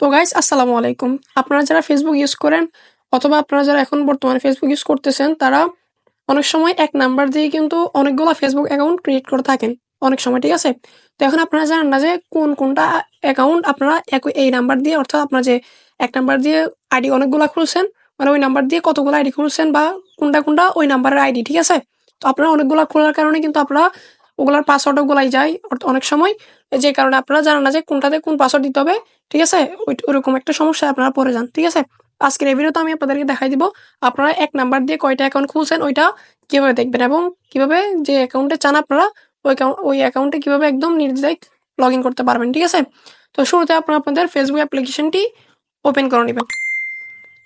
তো গাইজ আসসালামু আলাইকুম। আপনারা যারা ফেসবুক ইউজ করেন অথবা আপনারা যারা এখন বর্তমানে ফেসবুক ইউজ করতেছেন, তারা অনেক সময় এক নাম্বার দিয়ে কিন্তু অনেকগুলো ফেসবুক অ্যাকাউন্ট ক্রিয়েট করে থাকেন। অনেক সময়, ঠিক আছে? তো এখন আপনারা জানেন না যে কোন কোনটা অ্যাকাউন্ট আপনারা এই নাম্বার দিয়ে, অর্থাৎ আপনার যে এক নাম্বার দিয়ে আইডি অনেকগুলো খুলছেন মানে ওই নাম্বার দিয়ে কতগুলো আইডি খুলছেন বা কোনটা কোনটা ওই নাম্বারের আইডি ঠিক আছে? তো আপনারা অনেকগুলো খোলার কারণে কিন্তু আপনারা ওগুলার পাসওয়ার্ডও গোলাই যায় অনেক সময়। যে কারণে আপনারা জানেন না যে কোনটাতে কোন পাসওয়ার্ড দিতে হবে, ঠিক আছে? ওই- ওরকম একটা সমস্যায় আপনারা পড়ে যান, ঠিক আছে? আজকের এই ভিডিওতে আমি আপনাদেরকে দেখাই দিব আপনারা এক নাম্বার দিয়ে কয়টা অ্যাকাউন্ট খুলছেন ওইটা কীভাবে দেখবেন এবং কীভাবে যে অ্যাকাউন্টে চান আপনারা, ওই ওই অ্যাকাউন্টে কীভাবে একদম নির্দ্বিধায় লগ ইন করতে পারবেন, ঠিক আছে? তো শুরুতে আপনারা আপনাদের ফেসবুক অ্যাপ্লিকেশনটি ওপেন করে নেবেন।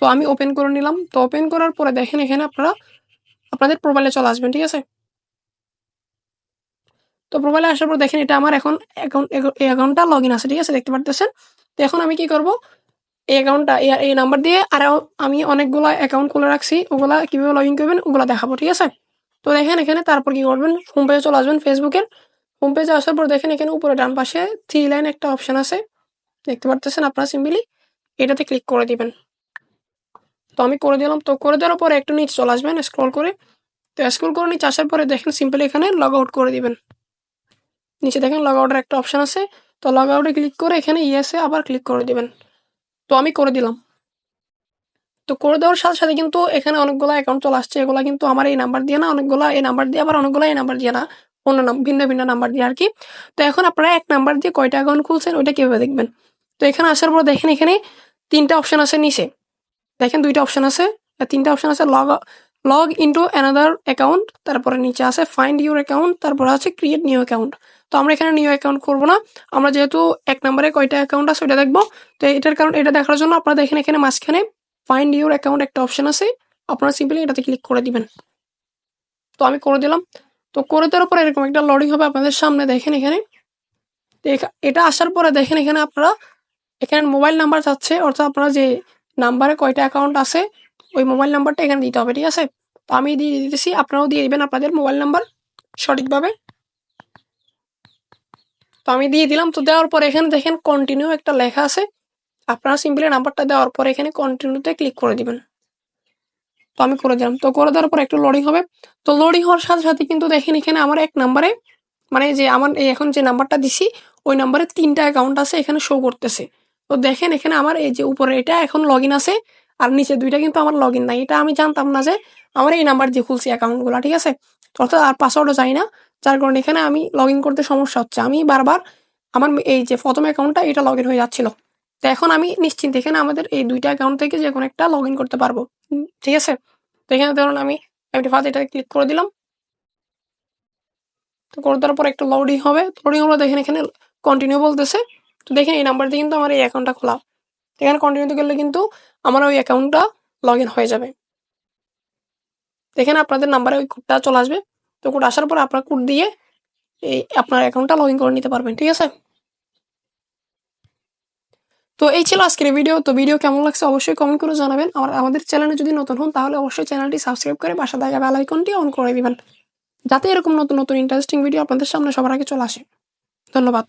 তো আমি ওপেন করে নিলাম। তো ওপেন করার পরে দেখেন এখানে আপনারা, আপনাদের প্রোফাইলে চলে আসবেন, ঠিক আছে? তো প্রোফাইলে আসার পর দেখেন এটা আমার এখন অ্যাকাউন্ট এই অ্যাকাউন্টটা লগ ইন আছে, ঠিক আছে? দেখতে পারতেছেন? তো এখন আমি কি করব? এই অ্যাকাউন্টটা এই নাম্বার দিয়ে আর আমি অনেকগুলো অ্যাকাউন্ট খুলে রাখছি, ওগুলা কীভাবে লগ ইন করবেন ওগুলা দেখাবো, ঠিক আছে? তো দেখেন এখানে তারপর কি করবেন? হোম পেজে চলে আসবেন ফেসবুকের হোম পেজে আসার পর দেখেন এখানে উপরে ডান পাশে থ্রি লাইন একটা অপশন আছে। দেখতে পারতেছেন আপনারা সিম্পলি এটাতে ক্লিক করে দিবেন। তো আমি করে দিলাম। তো করে দেওয়ার পরে একটু নিচে চলে আসবেন স্ক্রল করে। তো স্ক্রল করে নিচে আসার পরে দেখেন সিম্পলি এখানে লগ আউট করে দিবেন। নিচে দেখেন লগ আউটের একটা অপশন আছে। তো লগ আউটে ক্লিক করে এখানে ইয়েসে আবার ক্লিক করে দিবেন। তো আমি করে দিলাম। তো করে দেওয়ার সাথে সাথে কিন্তু এখানে অনেকগুলো অ্যাকাউন্ট চলে আসছে। এগুলো কিন্তু আমার এই নাম্বার দিয়ে না, অনেকগুলো এই নাম্বার দিয়ে আবার অনেকগুলো এই নাম্বার দিয়ে না, অন্য ভিন্ন ভিন্ন নাম্বার দিয়ে আর কি। তো এখন আপনারা এক নাম্বার দিয়ে কয়টা অ্যাকাউন্ট খুলছেন ওইটা কীভাবে দেখবেন? তো এখানে আসার পর দেখেন এখানে তিনটা অপশন আছে নিচে। দেখেন দুইটা অপশন আছে। তিনটা অপশন আছে log log into another account তারপরে নিচে আছে ফাইন্ড ইউর অ্যাকাউন্ট তারপরে আছে ক্রিয়েট নিউ অ্যাকাউন্ট তো আমরা এখানে নিউ অ্যাকাউন্ট করব না। আমরা যেহেতু এক নম্বরে কয়টা অ্যাকাউন্ট আছে ওইটা দেখব। তো এটার কারণ, এটা দেখার জন্য আপনারা দেখেন এখানে মাঝখানে ফাইন্ড ইউর অ্যাকাউন্ট একটা অপশন আছে। আপনারা সিম্পলি এটাতে ক্লিক করে দিবেন। তো আমি করে দিলাম। তো করে দেওয়ার পরে এরকম একটা লডিং হবে আপনাদের সামনে, দেখেন এখানে। এটা আসার পরে দেখেন এখানে আপনারা, এখানে মোবাইল নাম্বার চাচ্ছে অর্থাৎ আপনারা যে নাম্বারে কয়টা অ্যাকাউন্ট আছে, ওই মোবাইল নাম্বারটা এখানে দিতে হবে, ঠিক আছে? তো আমি দিয়ে দিতেছি। আপনারাও দিয়ে দিবেন আপনাদের মোবাইল নাম্বার সঠিকভাবে। তো আমি দিয়ে দিলাম। তো দেওয়ার পর এখানে দেখেন কন্টিনিউ একটা লেখা আছে। আপনারা সিম্পলি নাম্বারটা দেওয়ার পর এখানে কন্টিনিউতে ক্লিক করে দিবেন। তো আমি করে দিলাম। তো করে দেওয়ার পর একটু লোডিং হবে। তো লোডিং হওয়ার সাথে সাথে কিন্তু দেখেন এখানে আমার এক নাম্বারে মানে যে আমার এখন যে নাম্বারটা দিছি, ওই নাম্বারে তিনটা অ্যাকাউন্ট আছে এখানে শো করতেছে। তো দেখেন এখানে আমার এই যে উপরে এটা এখন লগ আছে। আর নিচে দুইটা কিন্তু আমার লগ ইন নাই। এটা আমি জানতাম না যে আমার এই নাম্বার দিয়ে খুলছি অ্যাকাউন্টগুলো ঠিক আছে? অর্থাৎ আর পাসওয়ার্ডও চাই না, যার কারণে এখানে আমি লগ ইন করতে সমস্যা হচ্ছে। আমি বারবার আমার এই যে প্রথম অ্যাকাউন্টটা এটা লগ ইন হয়ে যাচ্ছিল। তো এখন আমি নিশ্চিন্ত এখানে আমাদের এই দুইটা অ্যাকাউন্ট থেকে যে কোনো একটা লগ ইন করতে পারব। ঠিক আছে? তো এখানে ধরুন আমি এমটি ফার্স্ট এটা ক্লিক করে দিলাম। তো করে দেওয়ার পর একটু লোডিং হবে। লোডিং হলো দেখেন এখানে কন্টিনিউ বলতেছে। তো দেখেন এই নাম্বার দিয়ে কিন্তু আমার এই অ্যাকাউন্টটা খোলা। এখানে কন্টিনিউতে গেলে কিন্তু আমার ওই অ্যাকাউন্টটা লগ হয়ে যাবে। দেখেন আপনাদের নাম্বারে ওই কোডটা চলে আসবে। তো কোড আসার পর আপনার কোড দিয়ে এই আপনার অ্যাকাউন্টটা লগ করে নিতে পারবেন, ঠিক আছে? তো এই ছিল আজকের ভিডিও তো ভিডিও কেমন লাগছে অবশ্যই কমেন্ট করে জানাবেন। আর আমাদের চ্যানেলে যদি নতুন হন, তাহলে অবশ্যই চ্যানেলটি সাবস্ক্রাইব করে বাসা দেখা বেল আইকনটি অন করে দিবেন। যাতে এরকম নতুন নতুন ইন্টারেস্টিং ভিডিও আপনাদের সামনে সবার আগে চলে আসে। ধন্যবাদ।